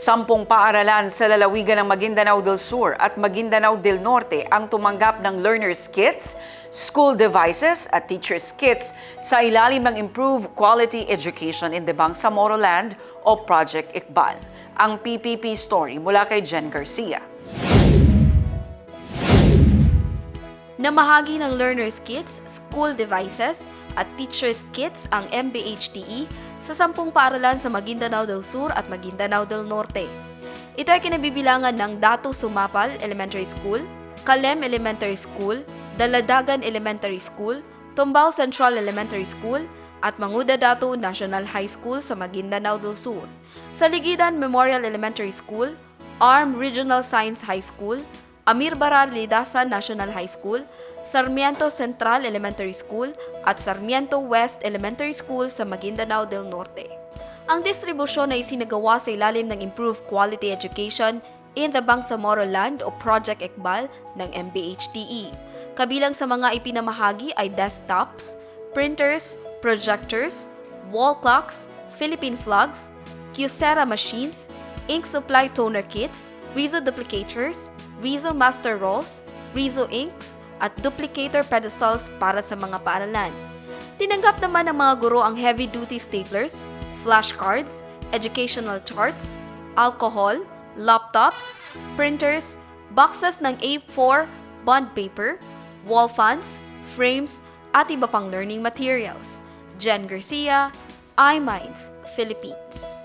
Sampung paaralan sa lalawigan ng Maguindanao del Sur at Maguindanao del Norte ang tumanggap ng learners kits, school devices at teachers kits sa ilalim ng Improve Quality Education in the Bangsamoro Land o Project Iqbal. Ang PPP story mula kay Jen Garcia. Namahagi ng learners kits, school devices at teachers kits ang MBHTE sa sampung paaralan sa Maguindanao del Sur at Maguindanao del Norte. Ito ay kinabibilangan ng Datu Sumapal Elementary School, Kalem Elementary School, Daladagan Elementary School, Tumbao Central Elementary School, at Manguda Datu National High School sa Maguindanao del Sur. Sa Ligidan Memorial Elementary School, ARM Regional Science High School, Amir Barar Lidasan National High School, Sarmiento Central Elementary School at Sarmiento West Elementary School sa Maguindanao del Norte. Ang distribusyon ay isinagawa sa ilalim ng Improved Quality Education in the Bangsamoro Land o Project Ekbal ng MBHTE. Kabilang sa mga ipinamahagi ay desktops, printers, projectors, wall clocks, Philippine flags, Kyocera machines, ink supply toner kits, Rizo duplicators, Rizo master rolls, Rizo inks, at duplicator pedestals para sa mga paaralan. Tinanggap naman ng mga guro ang heavy-duty staplers, flashcards, educational charts, alcohol, laptops, printers, boxes ng A4 bond paper, wall fans, frames, at iba pang learning materials. Jen Garcia, iMinds, Philippines.